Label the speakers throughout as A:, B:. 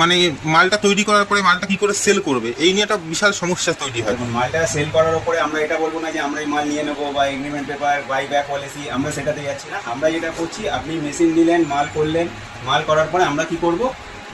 A: মানে মালটা তৈরি করার পরে মালটা কি করে সেল করবে? এই নিয়ে একটা বিশাল সমস্যা তৈরি হয়।
B: মালটা সেল করার উপরে আমরা এটা বলব না যে আমরা এই মাল নিয়ে নেব বা agreement paper buy back policy আমরা সেটাতে যাচ্ছি না। আমরা যেটা করছি আপনি মেশিন নিলেন মাল করলেন মাল করার পরে আমরা কি করব?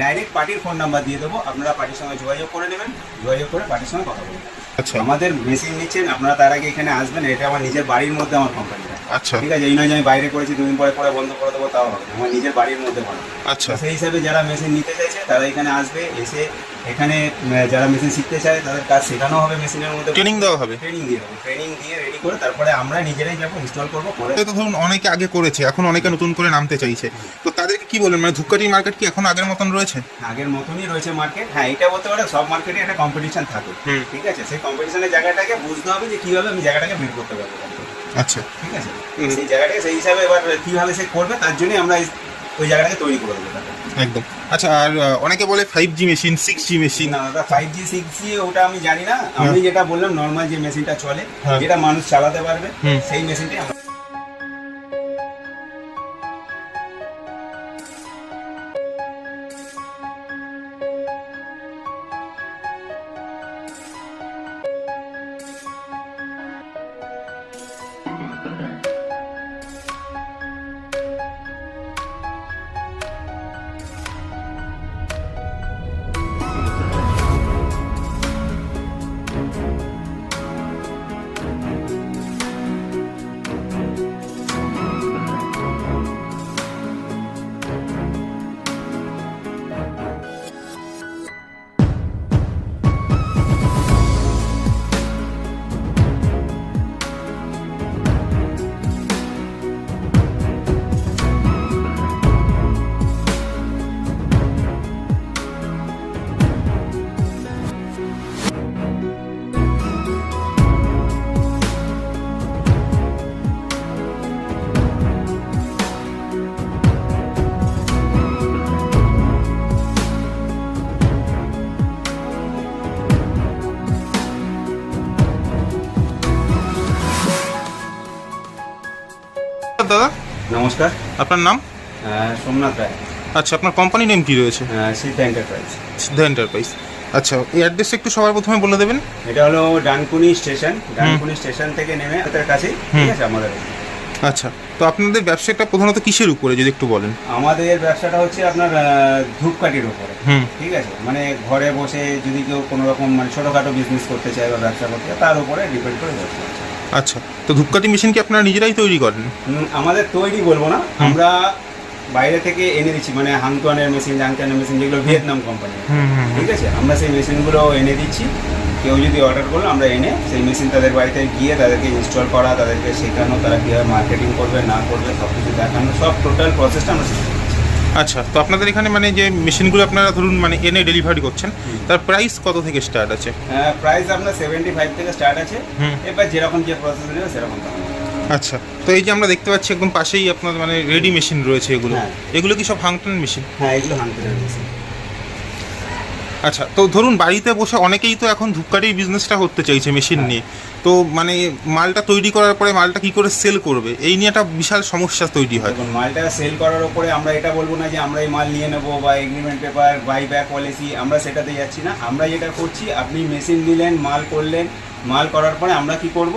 B: ডাইরেক্ট পার্টির ফোন নাম্বার দিয়ে দেবো। আপনারা পার্টির সঙ্গে যোগাযোগ করে নেবেন যোগাযোগ করে পার্টির সঙ্গে কথা বলবেন।
A: আচ্ছা।
B: আমাদের মেশিন নিচ্ছেন আপনারা তার আগে এখানে আসবেন এটা আমার নিজের বাড়ির মধ্যে আমার কোম্পানিটা
A: আচ্ছা।
B: ঠিক আছে এই নয় যে আমি বাইরে করেছি দুদিন পরে পরে বন্ধ করে দেবো তাও হবে আমার নিজের বাড়ির মধ্যে করা
A: আচ্ছা।
B: সেই হিসাবে যারা মেশিন নিতে চাইছে তারা এখানে আসবে এসে এখানে যারা মেশিন শিখতে চায় তাদের কাজ শেখানো হবে মেশিনের মধ্যে।
A: ট্রেনিং দেওয়া হবে?
B: ট্রেনিং দিয়ে দেবো ট্রেনিং দিয়ে রেডি করে তারপরে আমরা নিজেরাই যাব ইনস্টল করব করে
A: তো ধরুন অনেকে আগে করেছে এখন অনেকে নতুন করে নামতে চাইছে। তো তাদেরকে কি বলবেন মানে ধূপকাঠি মার্কেট কি এখন আগের মতন রয়েছে?
B: আগের মতনই রয়েছে মার্কেট হ্যাঁ এটা বলতে পারে সব মার্কেটে একটা কম্পিটিশন থাকে। ঠিক আছে? সেই কম্পিটিশনের জায়গাটাকে বুঝতে হবে যে কীভাবে আমি জায়গাটাকে বিল্ড করতে পারব।
A: আচ্ছা।
B: ঠিক আছে? সেই জায়গাটাকে সেই হিসাবে এবার কীভাবে সে করবে তার জন্যই আমরা ওই জায়গাটাকে তৈরি করে দেবো।
A: একদম। আচ্ছা আর অনেকে বলে five G machine six G machine
B: না দাদা ফাইভ জি সিক্স জি ওটা আমি জানি না। আমি যেটা বললাম নর্মাল যে মেশিনটা চলে
A: হ্যাঁ।
B: যেটা মানুষ চালাতে পারবে সেই মেশিনটাই আমরা
A: আপনার নাম?
B: সোমনাথ রায়।
A: আচ্ছা আপনার কোম্পানি নেম কি রয়েছে?
B: সিদ্ধা এন্টারপ্রাইজ
A: সিদ্ধা এন্টারপ্রাইজ আচ্ছা এই অ্যাড্রেসটা একটু সবার প্রথমে বলে দেবেন?
B: এটা হলো ডানকুনি স্টেশন। ডানকুনি স্টেশন থেকে নেমে তাদের কাছেই ঠিক আছে আমাদের
A: আচ্ছা তো আপনাদের ব্যবসাটা প্রধানত কিসের উপরে যদি একটু বলেন?
B: আমাদের ব্যবসাটা হচ্ছে আপনার ধূপকাঠির উপরে ঠিক আছে? মানে ঘরে বসে যদি কেউ কোনো রকম মানে ছোটোখাটো বিজনেস করতে চায় বা ব্যবসা করতে চায় তার উপরে ডিপেন্ড করে ব্যবসা।
A: আচ্ছা তো ধূপকাঠি মেশিন কি আপনারা নিজেরাই তৈরি করেন?
B: আমাদের তৈরি বলব না আমরা বাইরে থেকে এনে দিচ্ছি মানে হাংতুয়ানের মেশিন জাংকানের মেশিন যেগুলো ভিয়েতনাম কোম্পানি ঠিক আছে? আমরা সেই মেশিনগুলো এনে দিচ্ছি। কেউ যদি অর্ডার করল আমরা এনে সেই মেশিন তাদের বাড়িতে গিয়ে তাদেরকে ইনস্টল করা তাদেরকে শেখানো তারা কীভাবে মার্কেটিং করবে না করবে সব কিছু দেখানো সব টোটাল প্রসেসটা আমরা।
A: আচ্ছা তো আপনাদের এখানে মানে যে মেশিনগুলো আপনারা ধরুন মানে এনে ডেলিভারি করছেন তার প্রাইস কত থেকে স্টার্ট আছে?
B: প্রাইস আপনার সেভেন্টি ফাইভ থেকে স্টার্ট আছে। এবার যেরকম যে প্রসেস নেবে সেরকম
A: আচ্ছা তো এই যে আমরা দেখতে পাচ্ছি একদম পাশেই আপনার মানে রেডি মেশিন রয়েছে এগুলো।
B: হ্যাঁ।
A: এগুলো কি সব হাংটন মেশিন
B: হ্যাঁ এগুলো হাংটন মেশিন
A: আচ্ছা তো ধরুন বাড়িতে বসে অনেকেই তো এখন ধূপকাঠির বিজনেসটা করতে চাইছে মেশিন
B: হ্যাঁ।
A: নিয়ে। তো মানে মালটা তৈরি করার পরে মালটা কি করে সেল করবে? এই নিয়ে একটা বিশাল সমস্যা তৈরি হয়।
B: দেখুন মালটা সেল করার উপরে আমরা এটা বলব না যে আমরা এই মাল নিয়ে নেব বা agreement paper buy back policy আমরা সেটাতে যাচ্ছি না। আমরা যেটা করছি আপনি মেশিন নিলেন মাল করলেন মাল করার পরে আমরা কি করব?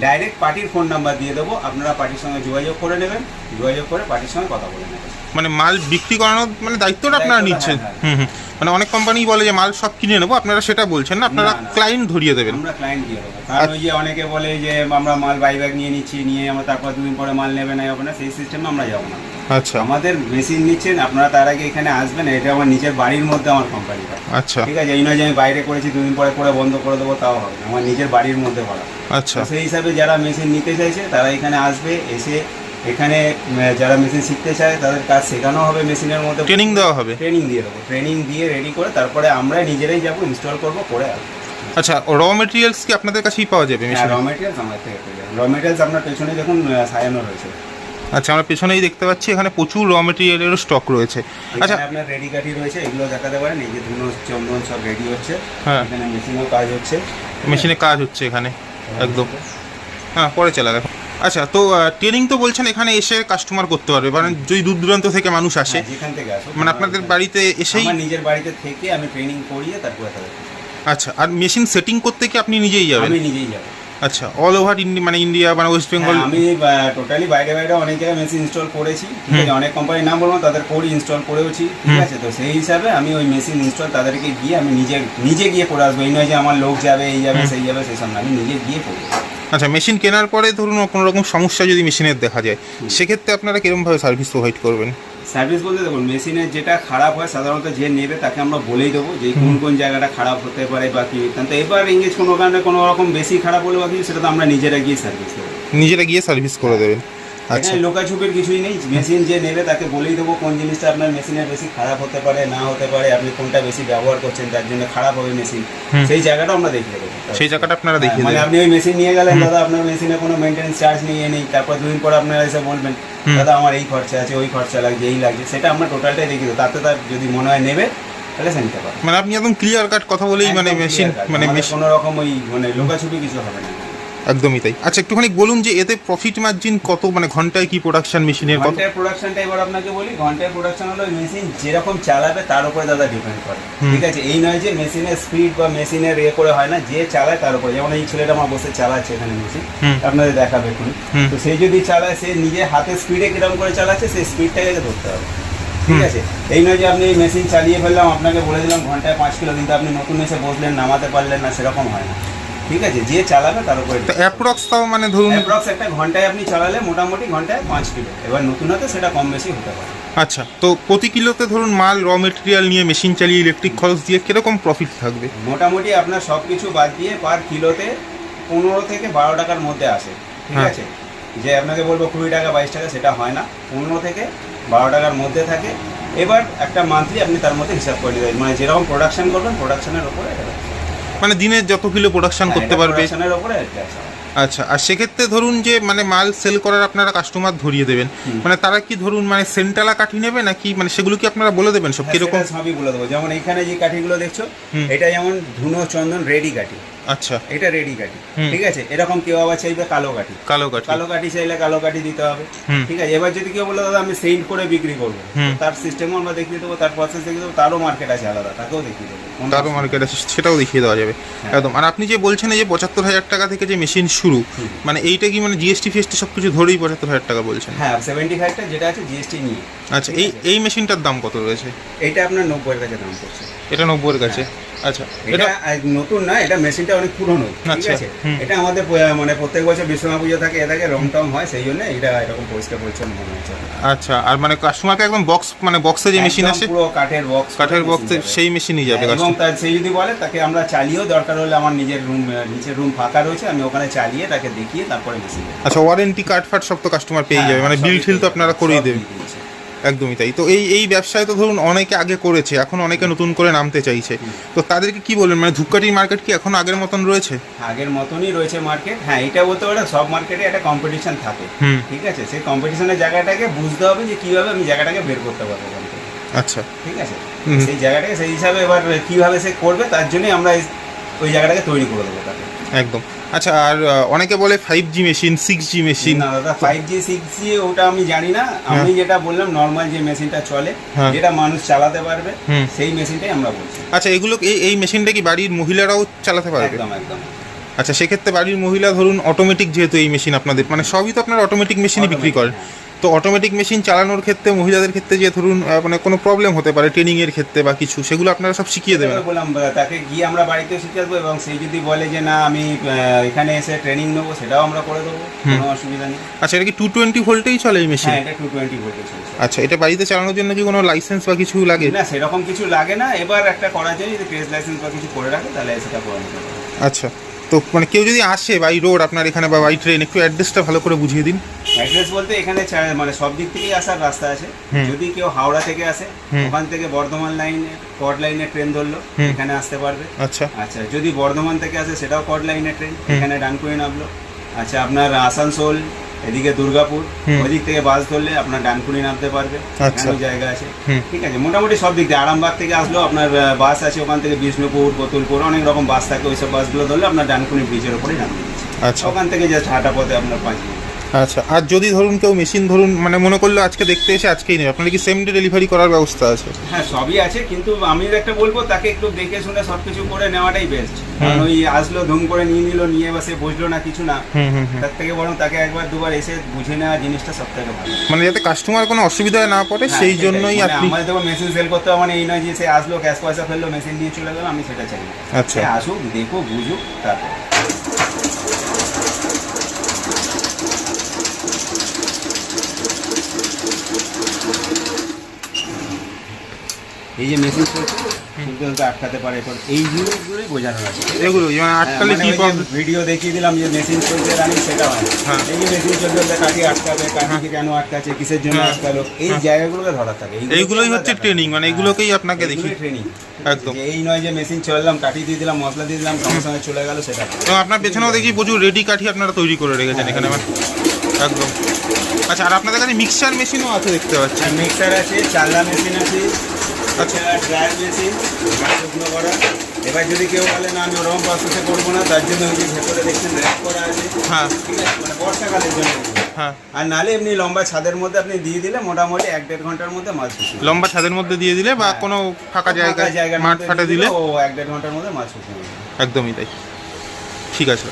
B: ডাইরেক্ট পার্টির ফোন নাম্বার দিয়ে দেবো। আপনারা পার্টির সঙ্গে যোগাযোগ করে নেবেন। যোগাযোগ করে পার্টির সঙ্গে কথা বলে নেবেন।
A: মানে মাল বিক্রি করানোর মানে দায়িত্বটা আপনারা নিচ্ছেন।
B: হ্যাঁ,
A: হুম হুম। মানে অনেক কোম্পানি বলে যে মাল সব কিনে নেব আপনারা সেটা বলছেন না আপনারা। ক্লায়েন্ট ধরিয়ে দেবেন।
B: আমরা ক্লায়েন্ট দিয়ে দেবো। কারণ ওই যে অনেকে বলে যে আমরা মাল বাই ব্যাক নিয়ে নিচ্ছি নিয়ে আমরা তারপর দুদিন পরে মাল নেবে না হবে না সেই সিস্টেমে আমরা যাব না।
A: আচ্ছা।
B: আমাদের মেশিন নিচ্ছেন আপনারা তার আগে এখানে আসবেন এটা আমার নিজের বাড়ির মধ্যে আমার কোম্পানিটা
A: আচ্ছা।
B: ঠিক আছে এই নয় যে আমি বাইরে করেছি দুদিন পরে করে বন্ধ করে দেবো তাও হবে আমার নিজের বাড়ির মধ্যে করা।
A: আচ্ছা।
B: সেই হিসাবে যারা মেশিন নিতে চাইছে তারা এখানে আসবে এসে এখানে যারা মেশিন শিখতে চায় তাদের কাজ শেখানো হবে মেশিনের মধ্যে।
A: ট্রেনিং দেওয়া হবে?
B: ট্রেনিং দিয়ে দেবো ট্রেনিং দিয়ে রেডি করে তারপরে আমরা নিজেরাই যাব ইনস্টল করব করে আসব।
A: আচ্ছা র মেটেরিয়ালস কি আপনাদের কাছেই পাওয়া যাবে
B: হ্যাঁ
A: মেশিনে
B: র মেটেরিয়ালস আমাদের থেকে পেয়ে যাবেন। র মেটেরিয়ালস আপনার পেছনে দেখুন সাজানো রয়েছে।
A: আচ্ছা আমরা পেছনেই দেখতে পাচ্ছি এখানে প্রচুর র মেটেরিয়ালেরও স্টক রয়েছে। আচ্ছা
B: আপনার রেডি কাঠি রয়েছে এগুলো দেখাতে পারেন এই যে ধুনো চন্দন সব রেডি হচ্ছে।
A: হ্যাঁ।
B: এখানে মেশিনেও কাজ হচ্ছে।
A: মেশিনে কাজ হচ্ছে এখানে একদম। হ্যাঁ পরে চালা গেছে আচ্ছা তো ট্রেনিং তো বলছেন এখানে এসে কাস্টমার করতে পারবে। মানে যদি দূর দূরান্ত থেকে মানুষ আসে
B: হ্যাঁ, যেখান থেকে আসো
A: মানে আপনাদের বাড়িতে এসেই
B: আমার নিজের বাড়িতে থেকে আমি ট্রেনিং করিয়ে তারপরে তাদের
A: আচ্ছা আর মেশিন সেটিং করতে কি আপনি নিজেই যাবেন?
B: আমি নিজেই যাব।
A: আচ্ছা অল ওভার ইন্ডিয়া মানে ইন্ডিয়া মানে ওয়েস্ট বেঙ্গল
B: হ্যাঁ, আমি টোটালি বাইরে বাইরে অনেক জায়গায় মেশিন ইনস্টল করেছি। ঠিক আছে অনেক কোম্পানির নাম বলব তাদের কোড ইনস্টল করেওছি। ঠিক আছে তো সেই হিসাবে আমি ওই মেশিন ইনস্টল তাদেরকে গিয়ে আমি নিজে নিজে গিয়ে করে আসব। এই নয় যে আমার লোক যাবে এই যাবে সেই যাবে সেসব না আমি নিজে গিয়ে করে।
A: আচ্ছা মেশিন কেনার পরে ধরুন কোনো রকম সমস্যা যদি মেশিনের দেখা যায় সেক্ষেত্রে আপনারা কীরকমভাবে সার্ভিস প্রোভাইড করবেন?
B: সার্ভিস বলতে দেখুন মেশিনের যেটা খারাপ হয় সাধারণত যে নেবে তাকে আমরা বলেই দেবো যে কোন কোন জায়গাটা খারাপ হতে পারে বা কি। তো এবার ইংরেজ কোনো কারণে কোনো রকম বেশি খারাপ হলে বা কি সেটা তো আমরা নিজেরা গিয়ে সার্ভিস দেবো
A: নিজেরা গিয়ে সার্ভিস করে দেবেন।
B: এখানে লোকাছুপির কিছুই নেই। মেশিন যে নেবে তাকে বলেই দেবো কোন জিনিসটা আপনার মেশিনের বেশি খারাপ হতে পারে না হতে পারে আপনি কোনটা বেশি ব্যবহার করছেন তার জন্য খারাপ হবে মেশিন সেই জায়গাটা আমরা দেখিয়ে দেবো।
A: সেই জায়গাটা আপনারা দেখিয়ে
B: মানে আপনি ওই মেশিন নিয়ে গেলেন দাদা আপনার মেশিনে কোনো মেনটেন্স চার্জ নিয়ে নেই। তারপর দুদিন পর আপনারা এসে বলবেন দাদা আমার এই খরচা আছে ওই খরচা লাগছে এই লাগছে। সেটা আমরা টোটালটাই দেখিয়ে দেবো। তাতে তার যদি মনে হয় নেবে তাহলে সে নিতে পারে
A: মানে আপনি একদম ক্লিয়ার কাট কথা বলেই মানে মেশিন মানে মেশিন
B: কোনো রকম ওই মানে লোকাছুপি কিছু হবে না।
A: একদমই তাই। আচ্ছা একটুখানি বলুন যে এতে প্রফিট মার্জিন কত? মানে ঘন্টায় কি প্রোডাকশন মেশিনের কত?
B: ঘণ্টার প্রোডাকশনটা এবার আপনাকে বলি ঘণ্টার প্রোডাকশন হলো মেশিন যেরকম চালাবে তার উপরে দাদা ডিপেন্ড করে। ঠিক আছে? এই নয় যে মেশিনের স্পিড বা মেশিনের ইয়ে করে হয় না যে চালায় তার উপরে। যেমন এই ছেলেটা আমার বসে চালাচ্ছে এখানে মেশিন আপনাদের দেখাবে এখন তো সেই যদি চালায় সে নিজে হাতে স্পিডে কীরকম করে চালাচ্ছে সেই স্পিডটাকে ধরতে হবে। ঠিক আছে? এই নয় যে আপনি এই মেশিন চালিয়ে ফেললাম আপনাকে বলে দিলাম ঘন্টায় পাঁচ কিলো কিন্তু আপনি নতুন এসে বসলেন নামাতে পারলেন না সেরকম হয় না। ঠিক আছে যে চালাবে তার উপরে
A: অ্যাপ্রক্স তাও মানে ধরুন
B: অ্যাপ্রক্স একটা ঘন্টায় আপনি চালালে মোটামুটি ঘন্টায় পাঁচ কিলো। এবার নতুন হতে সেটা কম বেশি হতে পারে।
A: আচ্ছা তো প্রতি কিলোতে ধরুন মাল র মেটেরিয়াল নিয়ে মেশিন চালিয়ে ইলেকট্রিক খরচ দিয়ে কীরকম প্রফিট থাকবে?
B: মোটামুটি আপনার সব কিছু বাদ দিয়ে পার কিলোতে পনেরো থেকে বারো টাকার মধ্যে আসে। ঠিক
A: হ্যাঁ।
B: আছে? যে আপনাকে বলব কুড়ি টাকা বাইশ টাকা সেটা হয় না। পনেরো থেকে বারো টাকার মধ্যে থাকে। এবার একটা মান্থলি আপনি তার মধ্যে হিসাব করে নেবেন মানে যেরকম প্রোডাকশন করবেন প্রোডাকশনের রাখবেন।
A: মানে দিনে যত কিলো প্রোডাকশন
B: হ্যাঁ,
A: করতে পারবে। আচ্ছা আর সেক্ষেত্রে ধরুন যে মানে মাল সেল করার আপনারা কাস্টমার ধরিয়ে দেবেন। মানে তারা কি ধরুন মানে সেন্টালা কাঠি নেবে নাকি মানে সেগুলো কি আপনারা বলে দেবেন সব
B: হ্যাঁ,
A: কীরকম?
B: সবই বলে দেবো। যেমন এখানে যে কাঠিগুলো দেখছ। এটা যেমন ধুনো চন্দন রেডি কাঠি।
A: আচ্ছা।
B: এটা রেডি কাঠি ঠিক আছে? এরকম কেউ আবার চাইবে কালো কাঠি
A: কালো কাঠি
B: কালো কাঠি চাইলে কালো কাঠি দিতে হবে। ঠিক আছে? এবার যদি কেউ বলে দাদা আমি সেন্ট করে বিক্রি করব। তার সিস্টেমও আমরা দেখিয়ে দেবো তার প্রসেস দেখিয়ে দেবো তারও মার্কেট আছে আলাদা তাকেও দেখিয়ে দেবো।
A: তারও মার্কেট আছে সেটাও দেখিয়ে দেওয়া যাবে।
B: হ্যাঁ।
A: একদম। আর আপনি যে বলছেন যে পঁচাত্তর হাজার টাকা থেকে যে মেশিন শুরু মানে এইটা কি মানে জিএসটি ফিএসটি সব কিছু ধরেই পঁচাত্তর হাজার টাকা বলছেন?
B: হ্যাঁ সেভেন্টি ফাইভটা যেটা আছে জিএসটি নিয়ে।
A: আচ্ছা এই এই মেশিনটার দাম কত রয়েছে?
B: এটা আপনার নব্বইয়ের কাছে দাম পড়ছে।
A: এটা নব্বইয়ের কাছে? আচ্ছা
B: এটা
A: এটা
B: নতুন না এটা মেশিনটা অনেক পুরনো ঠিক
A: আচ্ছা,
B: আছে? এটা আমাদের মানে প্রত্যেক বছর বিশ্বকর্মা পুজো থাকে এ থাকে রং টং হয় সেই জন্য এটা এরকম পরিষ্কার পরিচ্ছন্ন মনে হচ্ছে।
A: আচ্ছা আর মানে কাস্টমারকে একদম বক্স মানে বক্সে যে মেশিন আছে
B: পুরো কাঠের বক্স
A: কাঠের বক্সে সেই মেশিনই যাবে
B: এবং তার সেই যদি বলে তাকে আমরা চালিয়েও দরকার হলে আমার নিজের রুম নিচের রুম ফাঁকা রয়েছে আমি ওখানে চালিয়ে তাকে দেখিয়ে তারপরে মেশিন
A: আচ্ছা ওয়ারেন্টি কার্ড ফার্ড সব তো কাস্টমার পেয়ে যাবে মানে বিল ঠিল তো আপনারা করেই দেবেন। একদমই তাই। তো এই এই ব্যবসায় তো ধরুন অনেকে আগে করেছে এখন অনেকে নতুন করে নামতে চাইছে। তো তাদেরকে কি বলবেন? মানে ধূপকাঠির মার্কেট কি এখন আগের মতন রয়েছে?
B: আগের মতনই রয়েছে মার্কেট হ্যাঁ এটা বলতে পারে সব মার্কেটে একটা কম্পিটিশন থাকে। ঠিক আছে? সেই কম্পিটিশনের জায়গাটাকে বুঝতে হবে যে কীভাবে আমি জায়গাটাকে বের করতে পারব
A: আচ্ছা।
B: ঠিক আছে। সেই জায়গাটাকে সেই হিসাবে এবার কীভাবে সে করবে তার জন্যই আমরা ওই জায়গাটাকে তৈরি করে দেবো তাকে।
A: একদম। আচ্ছা আর অনেকে বলে five G machine six G machine
B: না দাদা ফাইভ জি সিক্স জি ওটা আমি জানি না। আমি যেটা বললাম নর্মাল যে মেশিনটা চলে
A: হ্যাঁ।
B: যেটা মানুষ চালাতে পারবে সেই মেশিনটাই আমরা বলছি।
A: আচ্ছা এগুলো এই এই মেশিনটা কি বাড়ির মহিলারাও চালাতে পারবে?
B: একদম একদম।
A: আচ্ছা সেক্ষেত্রে বাড়ির মহিলা ধরুন অটোমেটিক যেহেতু এই মেশিন আপনাদের মানে সবই তো আপনার অটোমেটিক মেশিনই বিক্রি করেন। তো অটোমেটিক মেশিন চালানোর ক্ষেত্রে মহিলাদের ক্ষেত্রে যে ধরুন মানে কোনো প্রবলেম হতে পারে ট্রেনিং এর ক্ষেত্রে বা কিছু সেগুলো আপনারা সব শিখিয়ে দেবেন।
B: বললাম তাকে গিয়ে আমরা বাড়িতে শিখে আসব এবং সেই যদি বলে যে না আমি এখানে এসে ট্রেনিং নেব সেটাও আমরা করে দেবো কোনো অসুবিধা নেই।
A: আচ্ছা এটা কি টু টোয়েন্টি ভোল্টেই চলে এই মেশিন
B: হ্যাঁ এটা টু টোয়েন্টি ভোল্টে চলছে
A: আচ্ছা এটা বাড়িতে চালানোর জন্য কি কোনো লাইসেন্স বা কিছু লাগে?
B: না সেরকম কিছু লাগে না। এবার একটা করা যায় যদি ট্রেস লাইসেন্স বা কিছু করে রাখে তাহলে সেটা করে নিতে
A: আচ্ছা। তো মানে কেউ যদি আসে বাই রোড আপনার এখানে বা বাই ট্রেন একটু অ্যাড্রেসটা ভালো করে বুঝিয়ে দিন।
B: অ্যাড্রেস বলতে এখানে মানে সব দিক থেকেই আসার রাস্তা আছে। যদি কেউ হাওড়া থেকে আসে ওখান থেকে বর্ধমান লাইনে কট লাইনে ট্রেন ধরলো এখানে আসতে পারবে।
A: আচ্ছা।
B: আচ্ছা যদি বর্ধমান থেকে আসে সেটাও কট লাইনে ট্রেন এখানে ডানকুয়ে নামলো। আচ্ছা আপনার আসানসোল এদিকে দুর্গাপুর
A: ওই
B: দিক থেকে বাস ধরলে আপনার ডানকুনি নামতে পারবে
A: আচ্ছা।
B: এখানেও জায়গা আছে। ঠিক আছে মোটামুটি সব দিক দিয়ে। আরামবাগ থেকে আসলেও আপনার বাস আছে ওখান থেকে বিষ্ণুপুর বতুলপুর অনেক রকম বাস থাকে ওইসব বাসগুলো ধরলে আপনার ডানকুনি ব্রিজের ওপরে নামিয়ে দিচ্ছে।
A: আচ্ছা।
B: ওখান থেকে জাস্ট হাঁটা পথে আপনার পাঁচ মিনিট।
A: আচ্ছা আর যদি ধরুন কেউ মেশিন ধরুন মানে মনে করল আজকে দেখতে এসে আজকেই নেবে আপনার কি সেম ডে ডেলিভারি করার ব্যবস্থা আছে?
B: হ্যাঁ সবই আছে কিন্তু আমি একটা বলব তাকে একটু দেখে শুনে সবকিছু করে নেওয়াটাই বেস্ট কারণ ওই আসলো ধুম করে নিয়ে নিল নিয়ে বসে বুঝলো না কিছু না তার থেকে বরং তাকে একবার দুবার এসে বুঝে নেওয়া জিনিসটা সব থেকে ভালো।
A: মানে যাতে কাস্টমার কোনো অসুবিধায় না পড়ে
B: হ্যাঁ,
A: সেই জন্যই
B: মানে
A: আপনি
B: আমাদের দেখো মেশিন সেল করতে হবে মানে এই নয় যে সে আসলো ক্যাশ পয়সা ফেলল মেশিন নিয়ে চলে গেল আমি সেটা চাই।
A: আচ্ছা।
B: আসুক দেখুক বুঝুক তারপর। এই যে মেশিন চলছে আটকাতে পারে এরপর এই জিনিসগুলোই বোঝানো আছে
A: এগুলো মানে আটকালে কি
B: ভিডিও দেখিয়ে দিলাম যে মেশিন চলছে রানিং সেটা হয়।
A: হ্যাঁ।
B: এই যে মেশিন ওটা কাটি আটকাবে কাটিকে কেন আটকাচ্ছে কিসের জন্য
A: হ্যাঁ।
B: আটকালো এই জায়গাগুলোকে ধরা থাকে।
A: এইগুলোই হচ্ছে ট্রেনিং মানে এগুলোকেই আপনাকে দেখি
B: ট্রেনিং
A: একদম।
B: এই নয় যে মেশিন চললাম কাটি দিয়ে দিলাম মশলা দিয়ে দিলাম সঙ্গে সঙ্গে চলে গেল সেটা।
A: এবং আপনার পেছনেও দেখি প্রচুর রেডি কাঠি আপনারা তৈরি করে রেখেছেন এখানে মানে একদম। আচ্ছা আর আপনাদের কাছে মিক্সচার মেশিনও আছে দেখতে পাচ্ছি।
B: মিক্সার আছে চাল্লা মেশিন আছে
A: আচ্ছা।
B: ড্রায়ার মেশিন শুকনো করা এবার যদি কেউ বলে না আমি ওরকম প্রসেসে করব না তার জন্য ওই যে ভেতরে দেখছেন র্যাপ করা আছে
A: হ্যাঁ
B: ঠিক আছে মানে বর্ষাকালের জন্য
A: হ্যাঁ
B: আর নালে এমনি লম্বা ছাদের মধ্যে আপনি দিয়ে দিলে মোটামুটি এক দেড় ঘণ্টার মধ্যে মাছ যাবে।
A: লম্বা ছাদের মধ্যে দিয়ে দিলে বা
B: হ্যাঁ।
A: কোনো ফাঁকা জায়গায়
B: জায়গার
A: মাঠ ফাটে দিলে
B: ও এক দেড় ঘণ্টার মধ্যে মাছ যাবে।
A: একদমই তাই ঠিক আছে